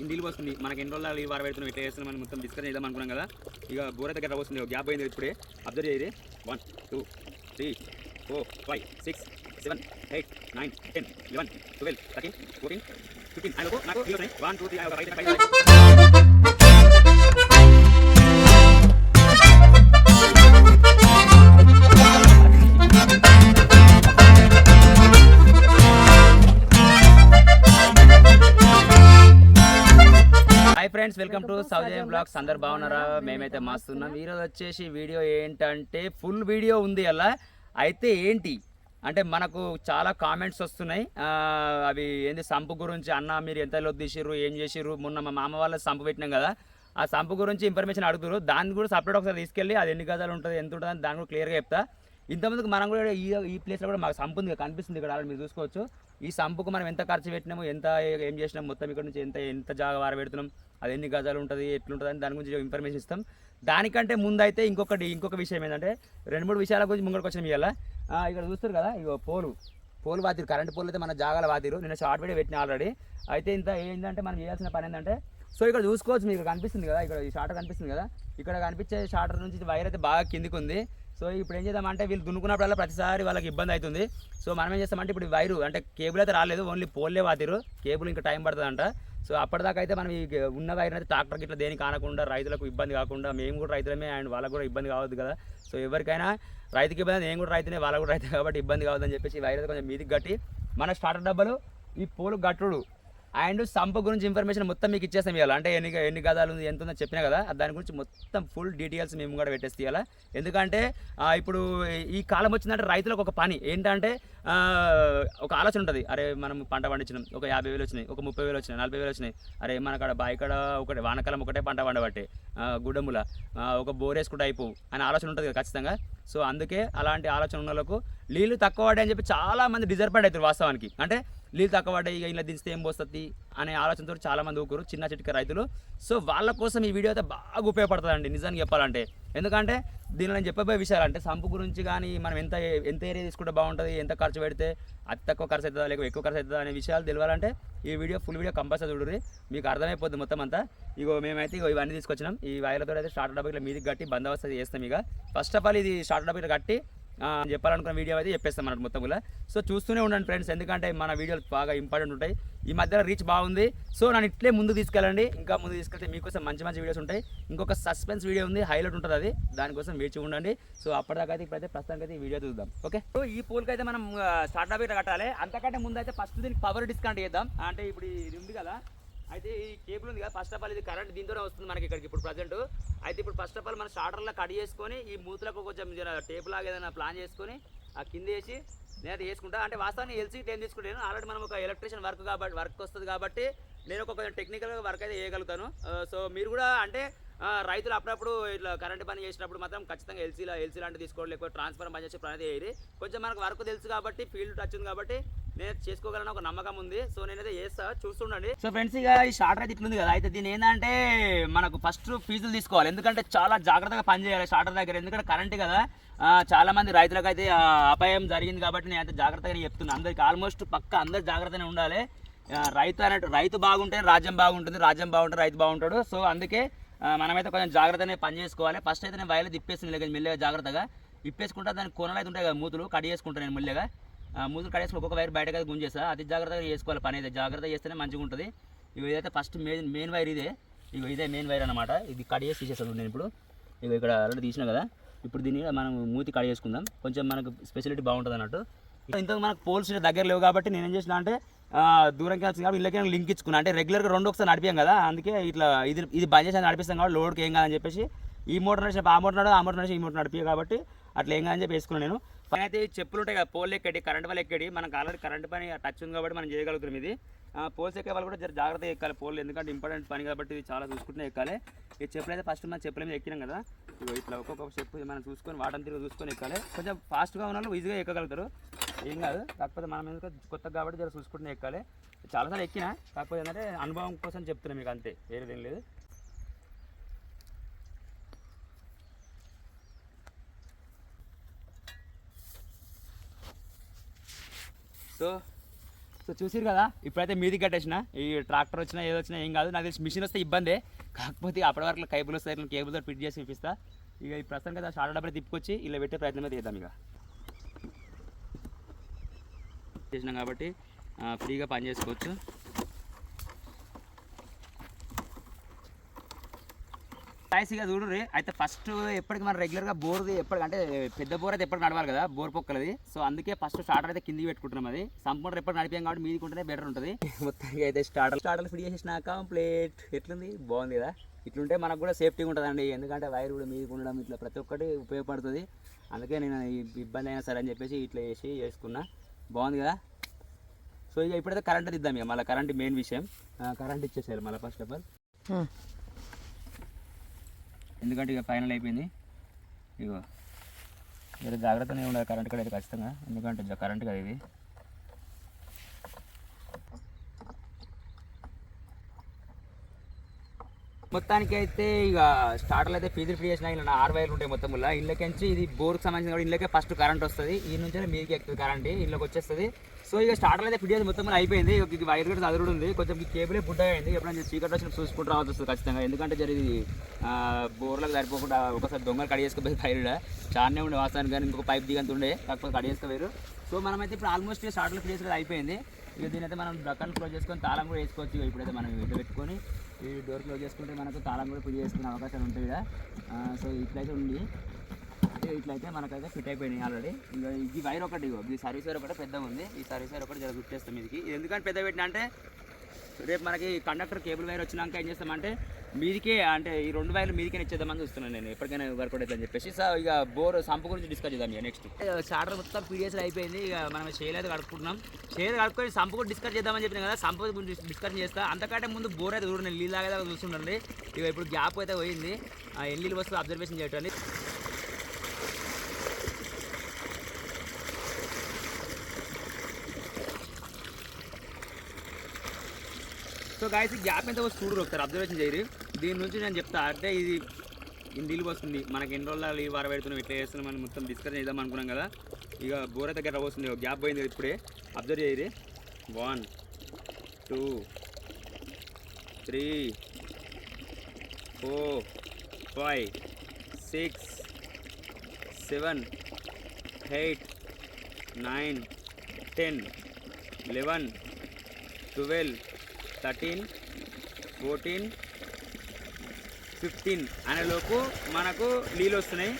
నీళ్ళు వస్తుంది మనకి ఎన్ని రోజులు ఈ వారం పెడుతున్నాం ఇట్లా చేస్తున్నాం మనం మొత్తం డిస్కస్ చేద్దాం అనుకున్నాం కదా. ఇక బోర దగ్గర వస్తుంది గ్యాప్ అయింది ఇప్పుడే. అబ్జర్వ్ చేయదు one two three four five six seven eight nine ten eleven twelve thirteen fourteen fifteen నాకు నాకు one two three welcome to Sowji blogs. అందరు బాగున్నారా? మేమైతే మస్తున్నాం. ఈరోజు వచ్చేసి వీడియో ఏంటంటే ఫుల్ వీడియో ఉంది అలా. అయితే ఏంటి? అంటే మనకు చాలా కామెంట్స్ వస్తున్నాయి. అవి ఏంది సంపు గురించి అన్న మీరు ఎంత తీసిర్రు ఏం చేసిర్రు? మొన్న మా మామ వాళ్ళ సంపు పెట్టినాం కదా. ఆ సంపు గురించి ఇన్ఫర్మేషన్ అడుగుతారు దాన్ని కూడా సపరేట్ ఒకసారి తీసుకెళ్ళి అది ఎన్ని గజాలు ఉంటుంది ఎంత ఉంటుంది అని దాన్ని కూడా క్లియర్గా చెప్తా. ఇంతమందికి మనం కూడా ఈ ఈ ప్లేస్లో కూడా మాకు సంపు ఉంది కనిపిస్తుంది ఇక్కడ మీరు చూసుకోవచ్చు. ఈ సంపుకు మనం ఎంత ఖర్చు పెట్టినాము ఎంత ఏం చేసినాం మొత్తం ఇక్కడ నుంచి ఎంత ఎంత జాగా వార పెడుతున్నాం అది ఎన్ని గజాలు ఉంటుంది ఎట్లుంటుంది అని దాని గురించి ఇన్ఫర్మేషన్ ఇస్తాం. దానికంటే ముందు అయితే ఇంకొకటి ఇంకొక విషయం ఏంటంటే రెండు మూడు విషయాల గురించి ముంగడికి వచ్చిన ఇవాళ ఇక్కడ చూస్తారు కదా ఇగో పోలు. పోలు వాతిరు కరెంట్ పోలు అయితే మన జాగాల వాతిరు. నేను షార్ట్ వీడియో పెట్టిన ఆల్రెడీ అయితే ఇంత ఏంటంటే మనం చేయాల్సిన పని ఏంటంటే సో ఇక్కడ చూసుకోవచ్చు మీకు కనిపిస్తుంది కదా ఇక్కడ ఈ షార్టర్ కనిపిస్తుంది కదా. ఇక్కడ కనిపించే షార్టర్ నుంచి వైర్ అయితే బాగా కిందికి ఉంది సో ఇప్పుడు ఏం చేద్దామంటే వీళ్ళు దున్నుకున్నప్పుడల్లా ప్రతిసారి వాళ్ళకి ఇబ్బంది అవుతుంది. సో మనం ఏం చేస్తామంటే ఇప్పుడు వైరు అంటే కేబుల్ అయితే రాలేదు ఓన్లీ పోల్లే వాతిరు. కేబుల్ ఇంకా టైం పడుతుందంట. సో అప్పటిదాకా అయితే మనం ఈ ఉన్న వైర్ అయితే ట్రాక్టర్ ఇట్లా దేనికి కానకుండా రైతులకు ఇబ్బంది కాకుండా మేము కూడా రైతులమే అండ్ వాళ్ళకు కూడా ఇబ్బంది కావద్దు కదా. సో ఎవరికైనా రైతుకి ఇబ్బంది నేను కూడా రైతునే వాళ్ళకు కూడా రైతు కాబట్టి ఇబ్బంది కావద్దని చెప్పేసి ఈ వైర్ అయితే కొంచెం మీదికి కట్టి మన స్టార్టర్ డబ్బాలు ఈ పోలు గట్టుడు అండ్ సంప గురించి ఇన్ఫర్మేషన్ మొత్తం మీకు ఇచ్చేస్తాం ఇవాళ. అంటే ఎన్ని ఎన్ని గదాలు ఉంది ఎంత ఉందో చెప్పినా కదా దాని గురించి మొత్తం ఫుల్ డీటెయిల్స్ మేము కూడా పెట్టేస్తే ఇవాళ. ఎందుకంటే ఇప్పుడు ఈ కాలం వచ్చిందంటే రైతులకు ఒక పని. ఏంటంటే ఒక ఆలోచన ఉంటుంది. అరే మనం పంట పండించినాం. ఒక యాభై వేలు వచ్చినాయి ఒక ముప్పై వేలు వచ్చినాయి నలభై వేలు వచ్చినాయి. అరే మన కాడ బాయికాడ ఒకటి వానకాలం ఒకటే పంట పండబట్టే గుడ్డముల ఒక బోర్ వేసుకుంటే అయిపోవు అనే ఆలోచన ఉంటుంది కదా ఖచ్చితంగా. సో అందుకే అలాంటి ఆలోచన ఉన్న వాళ్ళకు నీళ్ళు తక్కువ అని చెప్పి చాలా మంది డిజర్పడ్ అవుతారు వాస్తవానికి. అంటే నీళ్ళు తక్కువ పడ్డాయి ఇక ఇలా దించితే ఏం పోస్తుంది అనే ఆలోచనతో చాలామంది ఊరుకురు చిన్న చిటిక రైతులు. సో వాళ్ళ కోసం ఈ వీడియో అయితే బాగా ఉపయోగపడుతుందండి నిజానికి చెప్పాలంటే. ఎందుకంటే దీనిలో నేను చెప్పబోయే విషయాలు అంటే సంపు గురించి కానీ మనం ఎంత ఎంత ఏరియా తీసుకుంటే బాగుంటుంది ఎంత ఖర్చు పెడితే అతి తక్కువ ఖర్చు అవుతుందా లేక ఎక్కువ ఖర్చు అవుతుందా అనే విషయాలు తెలియాలంటే ఈ వీడియో ఫుల్ వీడియో కంపల్సరీ చూడరు మీకు అర్థమైపోద్ది మొత్తం అంతా. ఇగో మేమైతే ఇగో ఇవన్నీ తీసుకొచ్చినాం. ఈ వైర్లతో అయితే స్టార్ట్ డబ్బులు ఇట్లా మీదికి కట్టి బందోబస్తు చేస్తాం ఇక. ఫస్ట్ ఆఫ్ ఆల్ ఇది స్టార్ట్ డబ్బులు కట్టి చెప్పాలనుకున్న వీడియో అయితే చెప్పేస్తాం మనకు మొత్తం కూడా. సో చూస్తూనే ఉండండి ఫ్రెండ్స్ ఎందుకంటే మన వీడియోలు బాగా ఇంపార్టెంట్ ఉంటాయి. ఈ మధ్యలో రీచ్ బాగుంది. సో నన్ను ఇట్లే ముందు తీసుకెళ్ళండి. ఇంకా ముందు తీసుకెళ్తే మీకోసం మంచి మంచి వీడియోస్ ఉంటాయి. ఇంకొక సస్పెన్స్ వీడియో ఉంది హైలైట్ ఉంటుంది అది. దానికోసం వేచి ఉండండి. సో అప్పటిదాకా అయితే ఇప్పుడైతే ప్రస్తుతానికి అయితే ఈ వీడియో చూద్దాం. ఓకే? సో ఈ పూలకి అయితే మనం స్టార్ట్ అప్ కట్టాలి. అంతకంటే ముందు అయితే ఫస్ట్ దీనికి పవర్ డిస్కౌంట్ చేద్దాం. అంటే ఇప్పుడు ఇది ఉంది కదా. అయితే ఈ కేబుల్ ఉంది కదా ఫస్ట్ ఆఫ్ ఆల్ ఇది కరెంట్ దీంతోనే వస్తుంది మనకి ఇక్కడికి ఇప్పుడు ప్రజెంట్ అయితే ఇప్పుడు ఫస్ట్ ఆఫ్ ఆల్ మన షార్టర్లో కట్ చేసుకొని ఈ మూతులకు కొంచెం టేప్ లాగా ఏదైనా ప్లాన్ చేసుకొని ఆ కింద వేసి నేను వేసుకుంటా. అంటే వాస్తవానికి ఎల్సీ టైం తీసుకుంటాను ఆల్రెడీ మనం ఒక ఎలక్ట్రీషియన్ వర్క్ కాబట్టి వర్క్ వస్తుంది కాబట్టి నేను ఒక కొంచెం టెక్నికల్ వర్క్ అయితే చేయగలుగుతాను సో మీరు కూడా అంటే రైతులు అప్పుడప్పుడు ఇట్లా కరెంట్ పని చేసినప్పుడు మాత్రం ఖచ్చితంగా ఎల్సీలో ఎల్సీ లాంటివి తీసుకోవడం లేకపోతే ట్రాన్స్ఫర్ పని చేసే పని అయితే కొంచెం మనకు వర్క్ తెలుసు కాబట్టి ఫీల్డ్ టచ్ ఉంది కాబట్టి నేను చేసుకోగలను ఒక నమ్మకం ఉంది. సో నేనైతే చేస్తా. చూస్తుండండి. సో ఫ్రెండ్స్ ఇక ఈ షార్టర్ అయితే ఇట్లుంది కదా. అయితే దీని ఏంటంటే మనకు ఫస్ట్ ఫీజులు తీసుకోవాలి. ఎందుకంటే చాలా జాగ్రత్తగా పనిచేయాలి షార్టర్ దగ్గర. ఎందుకంటే కరెంట్ కదా చాలా మంది రైతులకు అయితే అపాయం జరిగింది కాబట్టి నేను అయితే జాగ్రత్తగానే చెప్తున్నాను అందరికి ఆల్మోస్ట్ పక్క అందరు జాగ్రత్తగానే ఉండాలి. రైతు అన్నట్టు రైతు బాగుంటే రాజ్యం బాగుంటుంది రాజ్యం బాగుంటే రైతు బాగుంటాడు. సో అందుకే మనమైతే కొంచెం జాగ్రత్తగానే పని చేసుకోవాలి. ఫస్ట్ అయితే నేను వైర్లు తిప్పేసిన లేక మెల్లగా జాగ్రత్తగా ఇప్పేసుకుంటా దాని కొనలు అయితే ఉంటాయి కదా మూతులు కట్ చేసుకుంటాను నేను మెల్లగా. మూతులు కడేసి ఒక్కొక్క వైర్ బయటకు అయితే గుంజేస్తా. అది జాగ్రత్తగా చేసుకోవాలి పని అయితే జాగ్రత్తగా చేస్తేనే మంచిగా ఉంటుంది. ఇవి ఇదైతే ఫస్ట్ మెయిన్ మెయిన్ వైర్ ఇదే. ఇవి ఇదే మెయిన్ వైర్ అనమాట ఇది కట్ చేసి తీసేస్తాను నేను ఇప్పుడు. ఇవి ఇక్కడ ఆల్రెడీ తీసిన కదా. ఇప్పుడు దీన్ని మనం మూతి కట్ చేసుకుందాం. కొంచెం మనకు స్పెషాలిటీ బాగుంటుంది అన్నట్టు. ఇంతకు మనకు పోల్స్ దగ్గర లేవు కాబట్టి నేను ఏం చేసిన అంటే దూరం కలిసి కాబట్టి ఇళ్ళకి లింక్ ఇచ్చుకున్నా. అంటే రెగ్యులర్గా రెండు ఒకసారి నడిపాం కదా. అందుకే ఇట్లా ఇది ఇది బంద్ చేసి నడిపిస్తాం కాబట్టి లోడ్కి ఏం కాదని చెప్పేసి ఈ మోటార్ నడిచి ఆ మోటార్ నడు ఆ మోటార్ నడిచి ఈ మోటార్ నడిపి కాబట్టి అట్లా ఏం కాదని చెప్పి వేసుకున్నాను నేను. పైన అయితే చెప్పులు ఉంటాయి కదా పోల్ ఎక్కడి కరెంట్ వల్ల ఎక్కడి మనకు ఆల్రెడీ కరెంట్ పని టచ్ ఉంది కాబట్టి మనం చేయగలుగుతాం ఇది. పోల్స్ ఎక్కే వాళ్ళు కూడా జర జాగ్రత్తగా ఎక్కాలి పోల్ ఎందుకంటే ఇంపార్టెంట్ పని కాబట్టి ఇది చాలా చూసుకుంటూనే ఎక్కాలి. ఈ చెప్పులు అయితే ఫస్ట్ మనం చెప్పుల మీద ఎక్కినాం కదా ఇట్లా ఒక్కొక్క చెప్పు మనం చూసుకొని వాటం తిరిగి చూసుకొని ఎక్కాలి. కొంచెం ఫాస్ట్గా ఉన్న వాళ్ళు ఈజీగా ఎక్కగలుగుతారు. ఏం కాదు కాకపోతే మనం ఎందుకు కొత్తగా కాబట్టి జర చూసుకుంటూనే ఎక్కాలి. చాలాసార్లు ఎక్కినా కాకపోతే ఏంటంటే అనుభవం కోసం చెప్తున్నాను మీకు అంతే వేరేదేం లేదు. సో సో చూసారు కదా ఇప్పుడైతే మీది కట్టేసిన ఈ ట్రాక్టర్ వచ్చినా ఏదో వచ్చినా ఏం కాదు. నాకు తెలిసి మిషన్ వస్తే ఇబ్బందే. కాకపోతే అప్పటి వరకు కేబుల్ వస్తే ఇట్లా కేబుల్తో ఫిట్ చేసి చూపిస్తా. ఇక ఈ ప్రస్తుతం కదా షార్ట్ డబ్బులు తిప్పుకొచ్చి ఇలా పెట్టే ప్రయత్నం అయితే చేద్దాం ఇక. చేసినాం కాబట్టి ఫ్రీగా పని చేసుకోవచ్చు. టాయిసీగా చూడరు అయితే ఫస్ట్ ఎప్పటికి మనం రెగ్యులర్గా బోర్ది ఎప్పటికి అంటే పెద్ద బోర్ అయితే ఎప్పటికి నడవాలి కదా? బోర్ పొక్కలది. సో అందుకే ఫస్ట్ స్టార్టర్ అయితే కిందికి పెట్టుకుంటున్నాం అది. సంపూర్ణ ఎప్పటి నడిపాం కాబట్టి మీది ఉంటేనే బెటర్ ఉంటుంది. మొత్తానికి అయితే స్టార్టర్ స్టార్టర్ ఫిట్ చేసేసిన కంప్లీట్ ఎట్లుంది? బాగుంది కదా? ఇట్లుంటే మనకు కూడా సేఫ్టీగా ఉంటుందండి. ఎందుకంటే వైర్ కూడా మీదకి ఉండడం ఇట్లా ప్రతి ఒక్కటి ఉపయోగపడుతుంది. అందుకే నేను ఈ ఇబ్బంది అయినా సరే అని చెప్పేసి ఇట్లా చేసి చేసుకున్నా. బాగుంది కదా? సో ఇక ఇప్పుడైతే కరెంట్ ఇద్దాం ఇక. మళ్ళీ కరెంట్ మెయిన్ విషయం. కరెంట్ ఇచ్చేసేయాలి మళ్ళీ ఫస్ట్ ఆఫ్ ఆల్ ఎందుకంటే ఇక ఫైనల్ అయిపోయింది. ఇగో మీరు జాగ్రత్తనే ఉండాలి కరెంట్ కూడా అయితే ఖచ్చితంగా. ఎందుకంటే కరెంట్ కదా ఇది. మొత్తానికి అయితే ఇక స్టార్టర్లు అయితే ఫీజులు ఫ్రీ చేసిన ఇలా ఆరు వైర్లు ఉంటాయి మొత్తం ఇలా ఇళ్ళకించి ఇది బోర్కి సంబంధించిన కూడా ఇళ్ళకే ఫస్ట్ కరెంట్ వస్తుంది. ఈ నుంచి మీదకి ఎక్కుతుంది కరెంట్ ఇళ్ళకి వచ్చేస్తుంది. సో ఇక స్టార్టర్లు అయితే ఫిట్ చేసి మొత్తం అయిపోయింది. ఇక వైర్ కూడా చదువుడు ఉంది. కొంచెం కేబులే బుడ్డ అయింది. ఎప్పుడైనా చీకటి వచ్చిన చూసుకుంటూ రావాల్సి వస్తుంది ఖచ్చితంగా. ఎందుకంటే జరిగి బోర్లకు సరిపోకుండా ఒకసారి దొంగలు కడి చేసుకుపోయి వైర్ చాలానే ఉండే వాస్తవానికి కానీ ఇంకొక పైప్ దిగంత ఉండే. కాకపోతే కడి చేసుకోలేరు సో మనమైతే ఇప్పుడు ఆల్మోస్ట్ స్టార్టర్లు ఫిట్ చేసి అయిపోయింది. ఇక దీని అయితే మనం డక్కన్ క్లోజ్ చేసుకొని తాళం కూడా వేసుకోవచ్చు. ఇక ఇప్పుడైతే మనం ఇటు పెట్టుకొని ఈ డోర్ క్లోజ్ చేసుకుంటే మనకు తాళం కూడా పూజ చేసుకునే అవకాశాలు ఉంటాయి కదా సో ఇట్లయితే ఉంది. ఇట్లయితే మనకైతే ఫిట్ అయిపోయినాయి ఆల్రెడీ ఇంకా ఇది వైర్ ఒకటి ఇగో ఈ సర్వీస్ వైర్ ఒకటి పెద్దగా ఉంది. ఈ సర్వీస్ వైర్ ఒకటి జర గుర్తు చేస్తాం ఇది ఇది ఎందుకంటే పెద్ద పెట్టిన అంటే రేపు మనకి కండక్టర్ కేబుల్ వైర్ వచ్చినాక ఏం చేస్తామంటే మీదికే అంటే ఈ రెండు వైర్లు మీదికే ఇచ్చేద్దామని చూస్తున్నాను నేను. ఎప్పటికైనా వర్క్ అవుతుంది అని చెప్పేసి. సో ఇక బోర్ సంపు గురించి డిస్కస్ చేద్దాం ఇక నెక్స్ట్ షార్టర్ మొత్తం పీడిఎస్ అయిపోయింది. ఇక మనం చేయలేదు కడుపుకుంటున్నాం చేయలేదు కడుక్కొని సంపు కూడా డిస్కస్ చేద్దామని చెప్పిన కదా సంపు గురించి డిస్కస్ చేస్తా. అంతకంటే ముందు బోర్ అయితే చూడండి నీళ్ళు లాగా చూస్తుండండి. ఇక ఇప్పుడు గ్యాప్ అయితే పోయింది. ఎన్ని వస్తుంది అబ్జర్వేషన్ చేయటండి సో గాయస్ గ్యాప్ ఎంత వస్తుంది చూడరు ఒకసారి అబ్జర్వేషన్ చేయరు. దీని నుంచి నేను చెప్తా అంటే ఇది ఇన్ని నీళ్ళు వస్తుంది మనకి ఎన్ని రోజులు ఈ వారం పెడుతున్నాం ఇట్లా చేస్తున్నాం అని మొత్తం డిస్కస్ చేద్దాం అనుకున్నాం కదా. ఇక బోర దగ్గర గట్రా వస్తుంది గ్యాప్ పోయింది ఇప్పుడే. అబ్జర్వ్ చేయరు. One two three four five six seven eight nine ten eleven twelve thirteen fourteen fifteen అనేలోపు మనకు నీళ్ళు వస్తున్నాయి.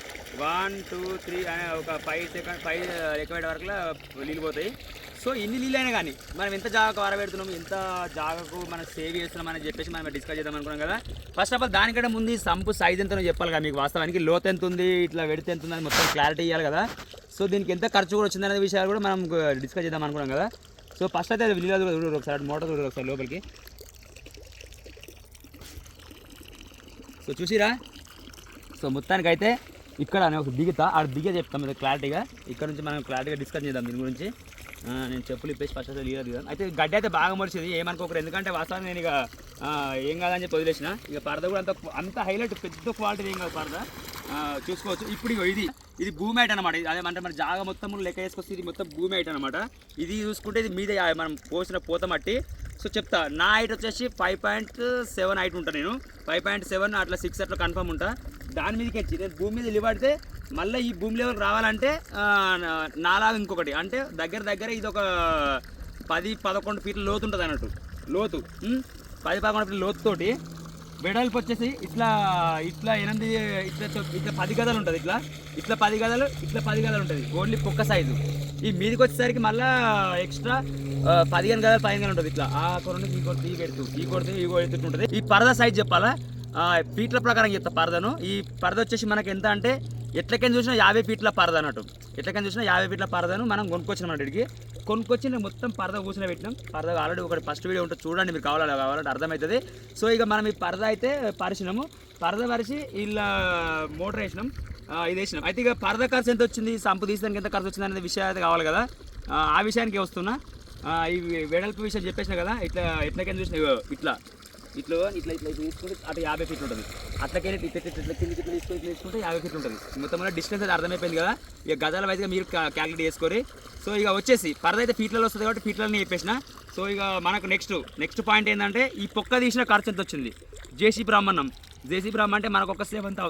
వన్ టూ త్రీ అనే ఒక ఫైవ్ సెకండ్ ఫైవ్ లెక్క వరకు నీళ్ళు పోతాయి. సో ఇన్ని నీళ్ళు అయినా కానీ మనం ఎంత జాగాకు ఆరబెడుతున్నాం ఎంత జాగాకు మనం సేవ్ చేస్తున్నాం అని చెప్పేసి మనం డిస్కస్ చేద్దాం అనుకున్నాం కదా. ఫస్ట్ ఆఫ్ ఆల్ దానికంటే ముందు ఈ సంపు సైజ్ ఎంతనో చెప్పాలి కదా మీకు వాస్తవానికి. లోత్ ఎంత ఉంది ఇట్లా వెడితే ఎంత ఉంది అని మొత్తం క్లారిటీ ఇవ్వాలి కదా. సో దీనికి ఎంత ఖర్చు కూడా వచ్చిందనే విషయాలు కూడా మనం డిస్కస్ చేద్దాం అనుకున్నాం కదా. సో ఫస్ట్ అయితే విలీలో చూడరు ఒకసారి మోటార్ చూడరు ఒకసారి లోపలికి. సో చూసిరా? సో మొత్తానికి అయితే ఇక్కడ నేను ఒక దిగుతా ఆడ దిగే చెప్తాం మీద క్లారిటీగా. ఇక్కడ నుంచి మనం క్లారిటీగా డిస్కస్ చేద్దాం దీని గురించి. నేను చెప్పులు ఇప్పేసి ఫస్ట్ అసలు లీలా దిగాను అయితే గడ్డి అయితే బాగా మరిచింది ఏమనుకోకరు ఎందుకంటే వాస్తవానికి నేను ఇక ఏం కాదని చెప్పి వదిలేసిన. ఇక పరద కూడా అంత అంత హైలైట్ పెద్ద క్వాలిటీ ఏం కాదు పరద. చూసుకోవచ్చు. ఇప్పుడు ఇది ఇది భూమి ఐట్ అనమాట ఇది అదే అంటే మన జాగా మొత్తం లెక్క వేసుకొస్తే ఇది మొత్తం భూమి ఐట్ అనమాట ఇది చూసుకుంటే ఇది మీద మనం పోసిన పూత మట్టి. సో చెప్తా నా హైట్ వచ్చేసి ఫైవ్ పాయింట్ సెవెన్ హైట్ ఉంటాను నేను. ఫైవ్ పాయింట్ సెవెన్ అట్లా సిక్స్ అట్లా కన్ఫర్మ్ ఉంటా. దాని మీదకి వచ్చి నేను భూమి మీద నిలబడితే మళ్ళీ ఈ భూమి లెవెల్కి రావాలంటే నాలాగా ఇంకొకటి. అంటే దగ్గర దగ్గర ఇది ఒక పది పదకొండు ఫీట్ల లోతు ఉంటుంది అన్నట్టు. లోతు పది పదకొండు ఫీట్ల లోతుతోటి వెడల్పు వచ్చేసి ఇట్లా ఇట్లా ఎనిమిది ఇట్లా ఇట్లా పది గదలు ఉంటుంది ఇట్లా. ఇట్లా పది గదలు ఇట్లా పది గదలు ఉంటుంది. ఓన్లీ కుక్క సైజు ఈ మీదకి వచ్చేసరికి మళ్ళా ఎక్స్ట్రా పదిహేను గదలు పదిహేను గదలు ఉంటుంది ఇట్లా. ఆ కొరండి ఈ కొడుతు ఈ పెడుతూ ఈ కొడుతూ ఈ కొడుతూ ఉంటుంది. ఈ పరద సైజ్ చెప్పాలా? పీట్ల ఫీట్ల ప్రకారం చెప్తా పరదను. ఈ పరద వచ్చేసి మనకి ఎంత అంటే ఎట్లకైనా చూసినా యాభై ఫీట్ల పరద అన్నట్టు. ఎట్లకైనా చూసినా యాభై ఫీట్ల పరదను మనం కొనుక్కొచ్చినాం అన్నట్టు కొనుక్కొచ్చి నేను మొత్తం పరద కూర్చొని పెట్టినాం. పరద ఆల్రెడీ ఒకటి ఫస్ట్ వీడియో ఉంటుంది చూడండి మీరు కావాలి కావాలంటే అర్థమవుతుంది సో ఇక మనం ఈ పరద అయితే పరిచినాము. పరద పరిచి ఇలా మోటార్ వేసినాం. ఇది వేసినాం. అయితే ఇక పరద ఖర్చు ఎంత వచ్చింది? సంపు తీసడానికి ఎంత ఖర్చు వచ్చింది అనేది విషయం అయితే కావాలి కదా. ఆ, విషయానికి వస్తున్నా. ఈ వెడల్పు విషయం చెప్పేసిన కదా ఇట్లా ఎట్లకైనా చూసిన ఇట్లా. ఇట్లా ఇట్లా ఇట్లా ఇట్లా తీసుకుంటే అటు యాభై ఫీట్లు ఉంటుంది. అట్లకైనా ఇట్లా ఇట్లా ఇట్లా కిందికి ఇట్లా తీసుకుని ఇట్లా తీసుకుంటే యాభై ఫీట్లు ఉంటుంది. మొత్తం మన డిస్టెన్స్ అయితే అర్థమైపోయింది కదా? ఇక గజాల వైజ్గా మీరు క్యాలిక్యులేట్ చేసుకోరి. సో ఇక వచ్చేసి పరద అయితే ఫీట్లలో వస్తుంది కాబట్టి ఫీట్లని చెప్పేసిన. సో ఇక మనకు నెక్స్ట్ నెక్స్ట్ పాయింట్ ఏంటంటే ఈ పొక్క తీసిన ఖర్చు ఎంత వచ్చింది? జేసీ బ్రాహ్మణం. జేసీబీ రమ్మ అంటే మనకు ఒక సేవ్ అంత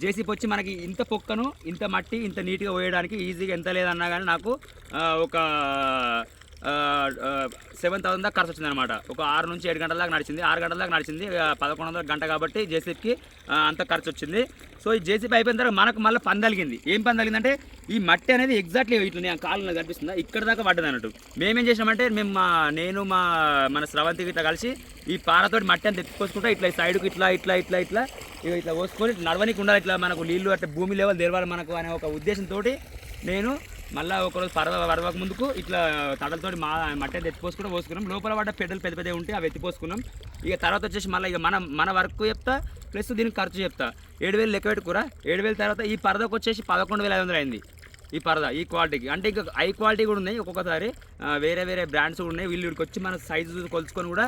జేసీపీ వచ్చి మనకి ఇంత పొక్కను ఇంత మట్టి ఇంత నీట్గా పోయడానికి ఈజీగా ఎంత లేదన్నా కానీ నాకు ఒక సెవెన్ థౌసండ్ దాకా ఖర్చు వచ్చింది అనమాట ఒక ఆరు నుంచి ఏడు గంటల దాకా నడిచింది. ఆరు గంటల దాకా నడిచింది. పదకొండు వందల గంట కాబట్టి జేసీబీకి అంత ఖర్చు వచ్చింది. సో ఈ జేసీబీ అయిపోయిన తర్వాత మనకు మళ్ళీ పని తగిలింది. ఏం పని తగిలిందంటే ఈ మట్టి అనేది ఎగ్జాక్ట్లీ ఇట్లా నేను కాలంలో కనిపిస్తుందా. ఇక్కడ దాకా పడ్డది అన్నట్టు. మేమేం చేసామంటే మేము మా నేను మా మన స్రవంతి ఇట్లా కలిసి ఈ పారతోటి మట్టి అని తెచ్చుకోసుకుంటా ఇట్లా సైడ్కి ఇట్లా ఇట్లా ఇట్లా ఇట్లా ఇట్లా పోసుకొని నడవనికి ఉండాలి. ఇట్లా మనకు నీళ్ళు అట్లా భూమి లెవెల్ తెరవాలి మనకు అనే ఒక ఉద్దేశంతో నేను మళ్ళీ ఒకరోజు పరవ పరవక ముందుకు ఇట్లా తడలతో మా మట్టి ఎత్తిపోసుకుని పోసుకున్నాం లోపల పడ్డ పెద్దలు పెద్ద పెద్ద ఉంటే అవి ఎత్తిపోసుకున్నాం ఇక తర్వాత వచ్చేసి మళ్ళీ ఇక మన మన వర్క్ చెప్తా ప్లస్ దీనికి ఖర్చు చెప్తా. ఏడు వేలు లెక్క పెట్టుకురా. ఏడు వేల తర్వాత ఈ పరదకు వచ్చేసి పదకొండు వేల ఐదు వందలు అయింది ఈ పరద ఈ క్వాలిటీకి అంటే ఇంకా హై క్వాలిటీ కూడా ఉన్నాయి ఒక్కొక్కసారి. వేరే వేరే బ్రాండ్స్ కూడా ఉన్నాయి. వీళ్ళు వచ్చి మన సైజు కొలుచుకొని కూడా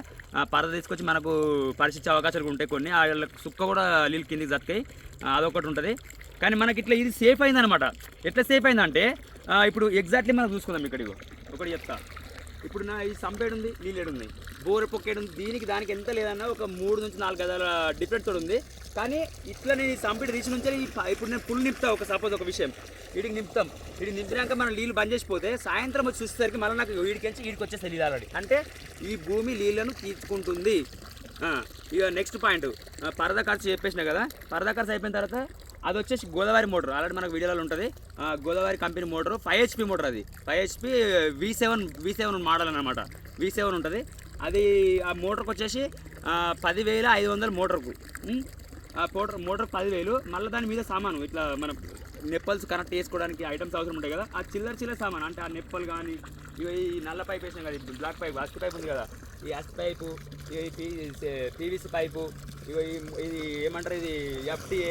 పరద తీసుకొచ్చి మనకు పరిశీలించే అవకాశాలు ఉంటాయి కొన్ని. ఆ వాళ్ళకి సుక్క కూడా నీళ్ళు కిందికి జతకాయి అదొకటి ఉంటుంది. కానీ మనకి ఇట్లా ఇది సేఫ్ అయిందనమాట ఎట్లా సేఫ్ అయిందంటే ఇప్పుడు ఎగ్జాక్ట్లీ మనం చూసుకుందాం ఇక్కడ ఒకటి చెప్తా. ఇప్పుడు నా ఈ సంపేడు ఉంది నీళ్ళేడు ఉంది. బోర్ పొక్కేడు ఉంది దీనికి దానికి ఎంత లేదన్నా ఒక మూడు నుంచి నాలుగు గదాల డిఫరెన్స్ తోడు ఉంది. కానీ ఇట్లా నేను ఈ సంపేడు తీసి నుంచి ఇప్పుడు నేను ఫుల్ నింపుతా ఒక సపోజ్ ఒక విషయం. వీడికి నింపుతాం. వీడికి నింపినాక మనం నీళ్ళు బంద్ చేసిపోతే సాయంత్రం వచ్చి చూసేసరికి మళ్ళీ నాకు వీడికించి వీడికి వచ్చేస్తే నీళ్ళు ఆల్రెడీ అంటే ఈ భూమి నీళ్ళను తీసుకుంటుంది. ఇక నెక్స్ట్ పాయింట్ పరద ఖర్చు చెప్పేసిన కదా. పరద ఖర్చు అయిపోయిన తర్వాత అది వచ్చేసి గోదావరి మోటార్. ఆల్రెడీ మనకు వీడియోలో ఉంటుంది. Godavari company motor five HP motor అది. Five HP V seven V seven model అనమాట వి సెవెన్ ఉంటుంది. అది ఆ మోటార్కి వచ్చేసి పదివేల ఐదు వందల మోటార్కు. ఆ మోటార్ మోటార్ పదివేలు. మళ్ళీ దాని మీద సామాను ఇట్లా మన నెప్పల్స్ కనెక్ట్ చేసుకోవడానికి ఐటమ్స్ అవసరం ఉంటాయి కదా. ఆ చిల్లర చిల్లర సామాన్ అంటే ఆ నెప్పలు కానీ ఇవి ఈ నల్ల పైప్ వేసినాం కదా బ్లాక్ పైప్ అస్తి పైప్ ఉంది కదా. ఈ అస్తి పైపు ఇవి పీవీసీ పైపు ఇవి ఇది ఏమంటారు ఇది ఎఫ్టీఏ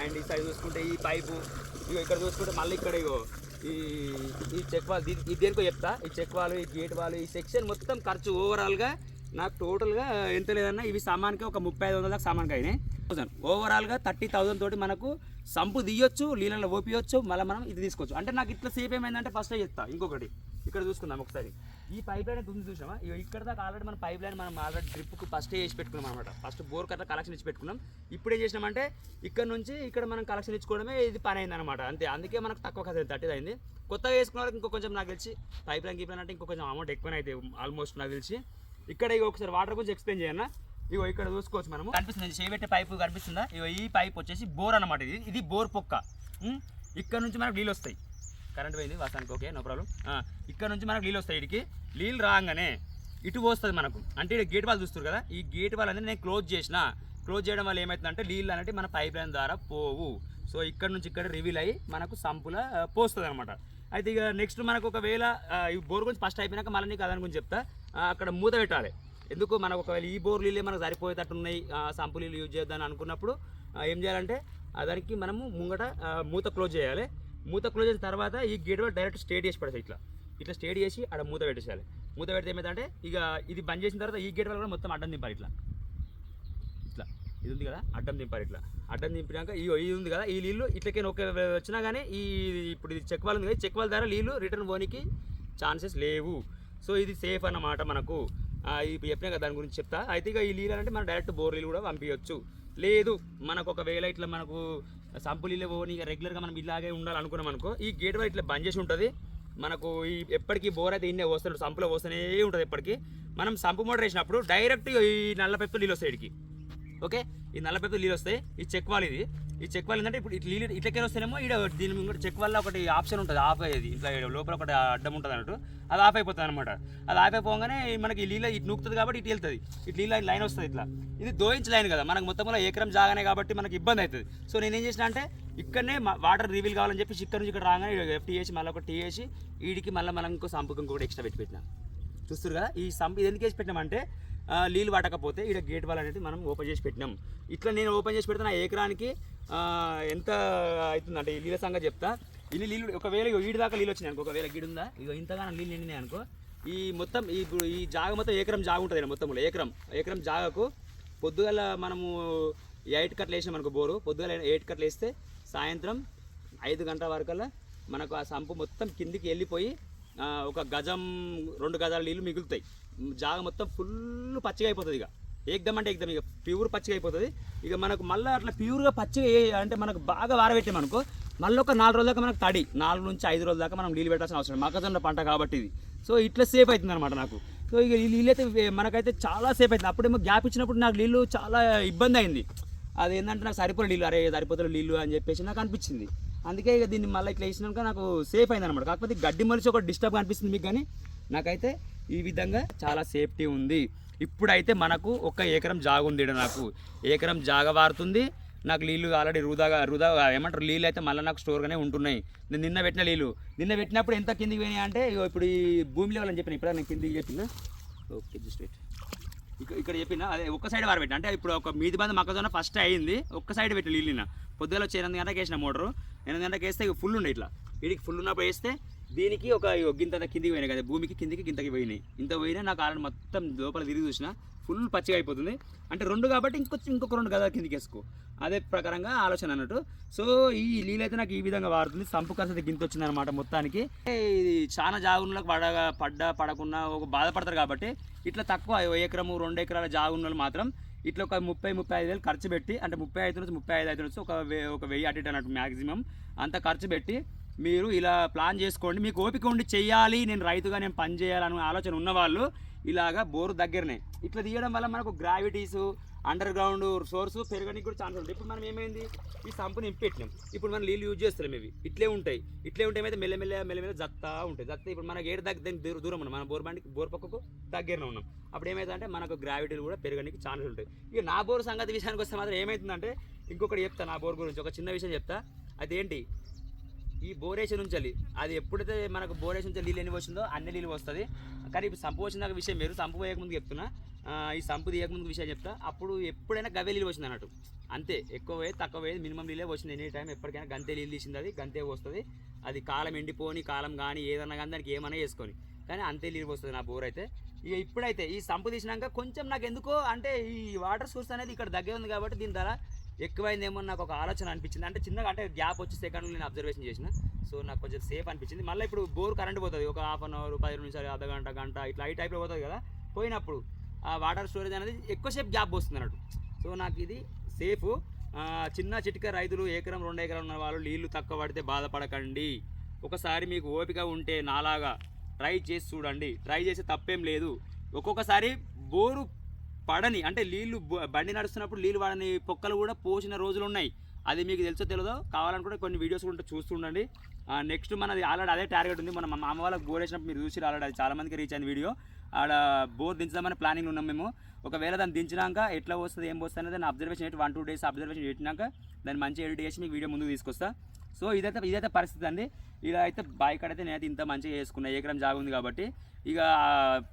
అండ్ ఈ సైడ్ చూసుకుంటే ఈ పైపు ఇక ఇక్కడ చూసుకుంటే మళ్ళీ ఇక్కడ ఇగో ఈ ఈ చెక్ వాల్ ఇది దేనికో చెప్తా? ఈ చెక్ వాల్ ఈ గేట్ వాల్ ఈ సెక్షన్ మొత్తం ఖర్చు ఓవరాల్గా నాకు టోటల్గా ఎంత లేదన్నా ఇవి సామాన్కి ఒక ముప్పై ఐదు వందల దాకా సామాన్కి అయినాయి. ఓవరాల్గా థర్టీ థౌసండ్ తోటి మనకు సంపు తీయొచ్చు నీళ్ళలో ఓపియొచ్చు మళ్ళీ మనం ఇది తీసుకోవచ్చు. అంటే నాకు ఇట్లా సేఫ్ ఏమైందంటే ఫస్ట్ చెప్తా ఇంకొకటి. ఇక్కడ చూసుకుందాం ఒకసారి. ఈ పైప్ లైన్ ఉంది చూసామా? ఇగో ఇక్కడ దాకా ఆల్రెడీ మన పైప్ లైన్ మనం ఆల్రెడీ డ్రిప్కు ఫస్ట్ వేసి పెట్టుకున్నాం అనమాట ఫస్ట్ బోర్ కట్ట కలెక్షన్ ఇచ్చి పెట్టుకున్నాం. ఇప్పుడు ఏం చేసినామంటే ఇక్కడ నుంచి ఇక్కడ మనం కలెక్షన్ ఇచ్చుకోవడమే ఇది పని అయింది అనమాట అంతే. అందుకే మనకు తక్కువ ఖర్చు థర్టీ అయింది. కొత్తగా వేసుకున్న వాళ్ళకి ఇంకో కొంచెం నాకు తెలిసి పైప్ లైన్ గీప్ లైన్ అంటే ఇంకో కొంచెం అమౌంట్ ఎక్కువనే అయితే ఆల్మోస్ట్ నాకు తెలిసి. ఇక్కడ ఇక ఒకసారి వాటర్ గురించి ఎక్స్ప్లెయిన్ చేయన్నా ఇగో ఇక్కడ చూసుకోవచ్చు మనము. కనిపిస్తుంది చేయబెట్టే పైపు కనిపిస్తుందా? ఇగో ఈ పైప్ వచ్చేసి బోర్ అనమాట ఇది. ఇది బోర్ పొక్క. ఇక్కడ నుంచి మనకు నీళ్ళు వస్తాయి. కరెంట్ పోయింది వాస్తవానికి. Okay no problem. ఇక్కడ నుంచి మనకు నీళ్ళు వస్తాయి ఇడికి నీళ్ళు రాగానే ఇటు పోస్తుంది మనకు. అంటే ఇక్కడ గేట్ వాళ్ళు చూస్తారు కదా ఈ గేట్ వాళ్ళు అనేది నేను క్లోజ్ చేసిన. క్లోజ్ చేయడం వల్ల ఏమవుతుందంటే నీళ్ళు అనేది మన పైప్ లైన్ ద్వారా పోవు. సో ఇక్కడ నుంచి ఇక్కడ రివీల్ అయ్యి మనకు సంపుల పోస్తుంది అనమాట అయితే ఇక నెక్స్ట్ మనకు ఒకవేళ ఈ బోర్ గురించి ఫస్ట్ అయిపోయినాక మళ్ళీ నీకు అదని గురించి చెప్తా. అక్కడ మూత పెట్టాలి. ఎందుకు? మనకు ఒకవేళ ఈ బోర్ నీళ్ళే మనకు సరిపోయేటట్టు ఉన్నాయి సంపు నీళ్ళు యూజ్ చేద్దాం అనుకున్నప్పుడు ఏం చేయాలంటే దానికి మనము ముంగట మూత క్లోజ్ చేయాలి. మూత క్లోజ్ చేసిన తర్వాత ఈ గేట్ డైరెక్ట్ స్టేట్ చేసి పడేసి ఇట్లా. ఇట్లా స్టేట్ చేసి ఆడ మూత పెట్టేసేయాలి. మూత పెడితే ఏమైందంటే ఇక ఇది బంద్ చేసిన తర్వాత ఈ గేట్ వల్ల కూడా మొత్తం అడ్డం దింపాలి ఇట్లా. ఇట్లా. ఇది ఉంది కదా అడ్డం దింపాలి ఇట్లా. అడ్డం దింపినాక ఈ ఇది ఉంది కదా ఈ నీళ్ళు ఇట్లకే ఒక వచ్చినా కానీ ఈ ఇప్పుడు ఇది చెక్ ఉంది కదా చెక్ ద్వారా నీళ్ళు రిటర్న్ పోనీకి ఛాన్సెస్ లేవు. సో ఇది సేఫ్ అన్నమాట మనకు. ఇప్పుడు చెప్పినా కదా దాని గురించి చెప్తా. అయితే ఇక ఈ నీళ్ళు అంటే మనం డైరెక్ట్ బోర్ నీళ్ళు కూడా పంపించవచ్చు లేదు మనకు ఒకవేళ ఇట్లా మనకు సంపు నీళ్ళు పోనీ రెగ్యులర్గా మనం ఇలాగే ఉండాలనుకున్నాం అనుకో ఈ గేట్ వల్ల ఇట్లా బంద్ చేసి ఉంటుంది. మనకు ఈ ఎప్పటికీ బోర్ అయితే ఇన్నే వస్తాడు సంపులో వస్తూనే ఉంటుంది ఎప్పటికీ. మనం సంపు మోటర్ వేసినప్పుడు డైరెక్ట్ ఈ నల్ల పెప్పు నీళ్ళు వస్తాయి ఇడికి ఓకే ఈ నల్ల పెప్పు నీళ్ళు వస్తాయి ఈ చెక్ వాల్ ఇది. ఈ చెక్ వల్ల ఏంటంటే ఇప్పుడు ఇట్లా నీళ్ళు ఇట్లకే వస్తేనేమో ఇక్కడ దీని ముందు చెక్ వల్ల ఒకటి ఆప్షన్ ఉంటుంది ఆఫ్ అయ్యేది. ఇట్లా ఈడ లోపల ఒకటి అడ్డం ఉంటుంది అన్నట్టు. అది ఆఫ్ అయిపోతుంది అనమాట అది ఆఫ్ అయిపోగానే మనకి ఈ నీళ్ళ ఇటు నూకుతుంది కాబట్టి ఇటు వెళ్తుంది. ఇటు నీళ్ళ లైన్ వస్తుంది ఇట్లా. ఇది దోయించి లైన్ కదా. మనకు మొత్తంలో ఏకరం జాగానే కాబట్టి మనకి ఇబ్బంది అవుతుంది. సో నేను ఏం చేసిన అంటే ఇక్కడనే వాటర్ రివీల్ కావాలని చెప్పి ఇక్కడ నుంచి ఇక్కడ రాగానే ఎఫ్టీ వేసి మళ్ళీ ఒక టీ వేసి వీడికి మళ్ళీ మనం ఇంకో సంపుకం కూడా ఎక్స్ట్రా పెట్టి పెట్టినాం. చూస్తారు కదా? ఈ సంప ఇది ఎందుకు వేసి పెట్టినామంటే నీళ్ళు పట్టకపోతే ఇక్కడ గేట్ వాల్ అనేది మనం ఓపెన్ చేసి పెట్టినాం. ఇట్లా నేను ఓపెన్ చేసి పెడితే నా ఎకరానికి ఎంత అవుతుందంటే ఈ నీళ్ళ సంగతి చెప్తా. ఇన్ని నీళ్ళు ఒకవేళ ఇగో ఈడి దాకా నీళ్ళు వచ్చినాయి అనుకో ఒకవేళ గిడి ఉందా? ఇక ఇంతగానో నీళ్ళు నిండినాయి అనుకో ఈ మొత్తం ఈ ఇప్పుడు ఈ జాగ మొత్తం ఏకరం జాగ ఉంటుంది మొత్తం ఏకరం ఏకరం జాగకు పొద్దుగల మనము ఎయిట్ కట్లు వేసినాం అనుకో బోరు పొద్దుగల ఎయిట్ కట్లు వేస్తే సాయంత్రం ఐదు గంటల వరకల్లా మనకు ఆ సంపు మొత్తం కిందికి వెళ్ళిపోయి ఒక గజం రెండు గజాల నీళ్ళు మిగులుతాయి. జాగ మొత్తం ఫుల్ పచ్చిగా అయిపోతుంది ఇక. ఏకదం అంటే ఏకదం ఇక. ప్యూర్ పచ్చిగా అయిపోతుంది. ఇక మనకు మళ్ళీ అట్లా ప్యూర్గా పచ్చిగా అంటే మనకు బాగా వారబెట్టామనుకో మళ్ళీ ఒక నాలుగు రోజుల దాకా మనకు తడి నాలుగు నుంచి ఐదు రోజుల దాకా మనం నీళ్ళు పెట్టాల్సిన అవసరం లేదు. మొక్కజొన్న పంట కాబట్టి ఇది. సో ఇట్లా సేఫ్ అవుతుంది అనమాట నాకు. సో ఇక ఈ నీళ్ళు అయితే మనకైతే చాలా సేఫ్ అవుతుంది. అప్పుడేమో గ్యాప్ ఇచ్చినప్పుడు నాకు నీళ్ళు చాలా ఇబ్బంది అయింది. అది ఏంటంటే నాకు సరిపోలే నీళ్ళు. అరే సరిపోతే నీళ్ళు అని చెప్పేసి నాకు అనిపించింది. అందుకే ఇక దీన్ని మళ్ళీ ఇట్లా వేసినాక నాకు సేఫ్ అయింది అనమాట కాకపోతే గడ్డి మలిసి ఒక డిస్టర్బ్ అనిపిస్తుంది మీకు కానీ నాకైతే ఈ విధంగా చాలా సేఫ్టీ ఉంది. ఇప్పుడైతే మనకు ఒక ఎకరం జాగ ఉంది నాకు. ఎకరం జాగ వారుతుంది. నాకు నీళ్ళు ఆల్రెడీ వృధాగా వృధా ఏమంటారు? నీళ్ళు అయితే మళ్ళీ నాకు స్టోర్గానే ఉంటున్నాయి. నేను నిన్న పెట్టిన నీళ్ళు నిన్న పెట్టినప్పుడు ఎంత కిందికి పోయినాయి అంటే ఇగో ఇప్పుడు ఈ భూమి లెవెల్ అని చెప్పిన ఇప్పుడు నేను కిందికి చెప్పిన. Okay just wait. ఇక్కడ ఇక్కడ చెప్పిన అదే ఒక్క సైడ్ వారు పెట్టిన. అంటే ఇప్పుడు ఒక మీది బంద మొక్కజొన్న ఫస్ట్ అయింది. ఒక్క సైడ్ పెట్టి నీళ్ళిన పొద్దుగా వచ్చి ఎనిమిది గంటలకు వేసిన మోటరు. ఎనిమిది గంటలకు వేస్తే ఇక ఫుల్ ఉండే ఇట్లా. వీడికి ఫుల్ ఉన్నప్పుడు వేస్తే దీనికి ఒక గింత కిందికి పోయినాయి కదా భూమికి కిందికి గింతకి పోయినాయి. ఇంత పోయినా నాకు ఆల్రెడీ మొత్తం లోపల తిరిగి చూసిన ఫుల్ పచ్చిగా అయిపోతుంది. అంటే రెండు కాబట్టి ఇంకొచ్చి ఇంకొక రెండు కదా కిందికి వేసుకో. అదే ప్రకారంగా ఆలోచన అన్నట్టు. సో ఈ నీళ్ళు అయితే నాకు ఈ విధంగా వాడుతుంది. సంపు ఖర్చు గింత వచ్చింది అనమాట మొత్తానికి ఇది చాలా జాగున్నలకు పడగా పడ్డా పడకుండా ఒక బాధపడతారు కాబట్టి ఇట్లా తక్కువ ఎకరము రెండు ఎకరాల జాగున్నలు మాత్రం ఇట్లా ఒక ముప్పై ముప్పై ఐదు వేలు ఖర్చు పెట్టి అంటే ముప్పై ఐదు నుంచి ముప్పై ఐదు ఐదు నుంచి ఒక వే ఒక వెయ్యి అటు ఇటు అన్నట్టు మ్యాక్సిమం అంత ఖర్చు పెట్టి మీరు ఇలా ప్లాన్ చేసుకోండి. మీకు ఓపిక ఉండి చెయ్యాలి. నేను రైతుగా నేను పని చేయాలనే ఆలోచన ఉన్నవాళ్ళు ఇలాగా బోరు దగ్గరనే. ఇట్లా తీయడం వల్ల మనకు గ్రావిటీస్ అండర్ గ్రౌండ్ సోర్స్ పెరగడానికి కూడా ఛాన్స్ ఉంటుంది. ఇప్పుడు మనం ఏమైంది? ఈ సంపుని ఇంపెట్టినాం. ఇప్పుడు మనం నీళ్ళు యూజ్ చేస్తున్నాం ఇవి. ఇట్లే ఉంటాయి. ఇట్లే ఉంటే అయితే మెల్లమెల్ల మెల్లమెల్ల జత్తా ఉంటాయి. జత్త ఇప్పుడు మనకి ఏడు దగ్గర దూరం దూరం ఉన్నాం. మన బోర్ బండికి బోర్ పక్కకు దగ్గరనే ఉన్నాం. అప్పుడు ఏమైందంటే మనకు గ్రావిటీలు కూడా పెరగడానికి ఛాన్స్ ఉంటాయి ఇక నా బోర్ సంగతి విషయానికి వస్తే మాత్రం ఏమవుతుందంటే ఇంకొకటి చెప్తా నా బోర్ గురించి. ఒక చిన్న విషయం చెప్తా. అదేంటి? ఈ బోరేషన్ నుంచి అది ఎప్పుడైతే మనకు బోరేషన్ నుంచి నీళ్ళు ఎన్ని వచ్చిందో అన్ని నీళ్ళు వస్తుంది కానీ ఇప్పుడు సంపు వచ్చిన విషయం వేరు. సంపు వేయకముందు చెప్తున్నా. ఈ సంపు తీయకముందు విషయం చెప్తా. అప్పుడు ఎప్పుడైనా గవే నీళ్ళు వచ్చింది అన్నట్టు. అంతే. ఎక్కువ పోయేది తక్కువ పోయేది మినిమం నీళ్ళే వచ్చింది ఎనీ టైం. ఎప్పటికైనా గంతే నీళ్ళు తీసింది అది గంతే వస్తుంది అది కాలం ఎండిపోని కాలం కానీ ఏదన్నా కానీ దానికి ఏమైనా వేసుకొని. కానీ అంతే నీళ్ళు వస్తుంది నా బోర్ అయితే. ఇక ఇప్పుడైతే ఈ సంపు తీసినాక కొంచెం నాకు ఎందుకో అంటే ఈ వాటర్ సోర్స్ అనేది ఇక్కడ దగ్గర ఉంది కాబట్టి దీని ధర ఎక్కువైందేమో నాకు ఒక ఆలోచన అనిపించింది. అంటే చిన్నగా అంటే గ్యాప్ వచ్చి సెకండ్లో నేను అబ్జర్వేషన్ చేసిన. సో నాకు కొంచెం సేఫ్ అనిపించింది. మళ్ళీ ఇప్పుడు బోర్ కరెంట్ పోతుంది. ఒక హాఫ్ అన్ అవర్ పది నిమిషాలు అర్ధ గంట గంట ఇట్లా ఈ టైప్లో పోతుంది కదా. పోయినప్పుడు ఆ వాటర్ స్టోరేజ్ అనేది ఎక్కువసేపు గ్యాప్ వస్తుంది అన్నట్టు. సో నాకు ఇది సేఫ్. చిన్న చిటిక రైతులు ఎకరం రెండు ఎకరం ఉన్న వాళ్ళు నీళ్ళు తక్కువ పడితే బాధపడకండి. ఒకసారి మీకు ఓపిక ఉంటే నాలాగా ట్రై చేసి చూడండి. ట్రై చేసే తప్పేం లేదు. ఒక్కొక్కసారి బోరు పడని అంటే నీళ్ళు బండి నడుస్తున్నప్పుడు నీళ్ళు పడని పొక్కలు కూడా పోసిన రోజులు ఉన్నాయి. అది మీకు తెలుసో తెలియదో కావాలనుకుంటే కొన్ని వీడియోస్ కూడా చూస్తుండండి నెక్స్ట్ మనది ఆల్రెడీ అదే టార్గెట్ ఉంది. మన మా మామ వాళ్ళకి బోర్ వేసినప్పుడు మీరు చూసి ఆల్రెడీ అది చాలామందికి రీచ్ అయిన వీడియో. ఆడ బోర్ దించుదామని ప్లానింగ్ ఉన్నాం మేము. ఒకవేళ దాన్ని దించినాక ఎట్లా వస్తుంది ఏం వస్తుంది అనేది దాన్ని observation eight one two days observation పెట్టినాక దాన్ని మంచి ఎడిట్ చేసి మీకు వీడియో ముందుకు తీసుకొస్తా. సో ఇదైతే ఇదైతే పరిస్థితి అండి. ఇలా అయితే బాయ్ కడైతే నేనైతే ఇంత మంచిగా చేసుకున్నా. ఏకరం జాగా ఉంది కాబట్టి. ఇక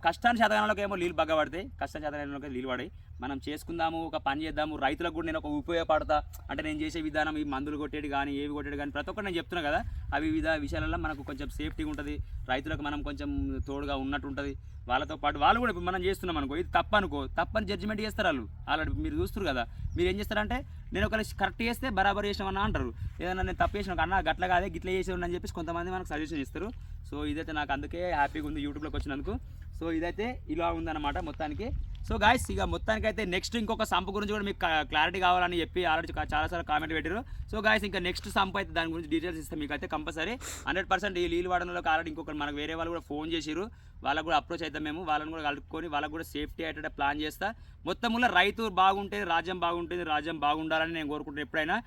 కష్టాన్ని శతకాలంలోకి ఏమో నీళ్ళు బాగా పడతాయి కష్టం శతకాలంలోకి నీళ్ళు పడాయి మనం చేసుకుందాము ఒక పని చేద్దాము రైతులకు కూడా నేను ఒక ఉపయోగపడతా. అంటే నేను చేసే విధానం ఈ మందులు కొట్టేది కానీ ఏవి కొట్టేది కానీ ప్రతి ఒక్కటి నేను చెప్తున్నా కదా. అవి వివిధ విషయాలలో మనకు కొంచెం సేఫ్టీగా ఉంటుంది. రైతులకు మనం కొంచెం తోడుగా ఉన్నట్టు ఉంటుంది వాళ్ళతో పాటు వాళ్ళు కూడా ఇప్పుడు మనం చేస్తున్నాం అనుకో. ఇది తప్పనుకో తప్పని జడ్జిమెంట్ చేస్తారు వాళ్ళు. ఆల్రెడీ మీరు చూస్తారు కదా. మీరు ఏం చేస్తారంటే నేను ఒకవేళ కరెక్ట్ చేస్తే బరాబర్ చేసినామన్నా అంటారు. ఏదైనా నేను తప్పు చేసిన అన్న గట్ల కాదే గిట్ల చేసేవాడిని అని చెప్పేసి కొంతమంది మనకు సజెషన్ ఇస్తారు సో ఇదైతే నాకు అందుకే హ్యాపీగా ఉంది యూట్యూబ్లోకి వచ్చినందుకు. సో ఇదైతే ఇలా ఉందన్నమాట మొత్తానికి. సో గాయస్ ఇక మొత్తానికి అయితే నెక్స్ట్ ఇంకొక సంపు గురించి కూడా మీకు క్లారిటీ కావాలని చెప్పి ఆల్రెడీ చాలాసార్లు కామెంట్ పెట్టారు సో గాయస్ ఇంకా నెక్స్ట్ సంపు అయితే దాని గురించి డీటెయిల్స్ ఇస్తాం మీకు అయితే కంపల్సరీ హండ్రెడ్ పర్సెంట్ ఈ నీళ్ళు వాడడంలోకి ఆల్రెడీ ఇంకొక మనకు వేరే వాళ్ళు కూడా ఫోన్ చేసిరు వాళ్ళకు కూడా అప్రోచ్ అవుతాం మేము. వాళ్ళని కూడా కలుపుకొని వాళ్ళకు కూడా సేఫ్టీ అయ్యేటట్టు ప్లాన్ చేస్తా. మొత్తంలో రైతు బాగుంటే రాజ్యం బాగుంటుంది రాజ్యం బాగుండాలని నేను కోరుకుంటున్నాను ఎప్పుడైనా.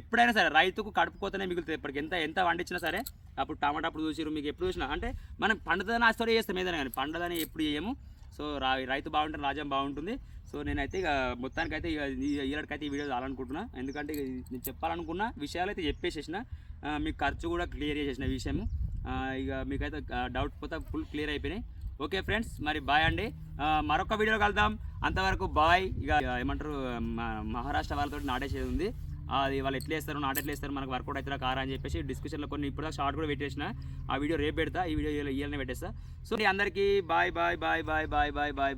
ఎప్పుడైనా సరే రైతుకు కడుపుకోతనే మిగులుతుంది. ఇప్పటికి ఎంత ఎంత వండించినా సరే. అప్పుడు టమాటా అప్పుడు చూసిరు మీకు ఎప్పుడు చూసినా. అంటే మనం పండుదని ఆస్తోడే చేస్తాం ఏదైనా కానీ. పండుదని ఎప్పుడు చేయము. సో రా రైతు బాగుంటే రాజ్యం బాగుంటుంది. సో నేనైతే ఇక మొత్తానికైతే ఇక ఈలకైతే ఈ వీడియో చాలనుకుంటున్నా. ఎందుకంటే నేను చెప్పాలనుకున్న విషయాలు అయితే చెప్పేసేసిన మీకు ఖర్చు కూడా క్లియర్ చేసేసిన విషయము. ఇక మీకైతే డౌట్ పోతే ఫుల్ క్లియర్ అయిపోయినాయి. ఓకే ఫ్రెండ్స్ మరి బాయ్ అండి. మరొక వీడియో కలుద్దాం. అంతవరకు బాయ్. ఇక ఏమంటారు మ- మహారాష్ట్ర వాళ్ళతో నాటేసేది ఉంది. అది వాళ్ళు ఎట్లా వేస్తారు నాట్ ఎట్లా వేస్తారు మనకు వర్కౌట్ అవుతారా కారా అని చెప్పేసి డిస్కషన్లో కొన్ని ఇప్పుడు షార్ట్ కూడా పెట్టేసిన. ఆ వీడియో రేపు పెడతా ఈ వీడియో ఇయ్యాలనే పెట్టేస్తా. సో అందరికీ bye bye bye bye bye bye bye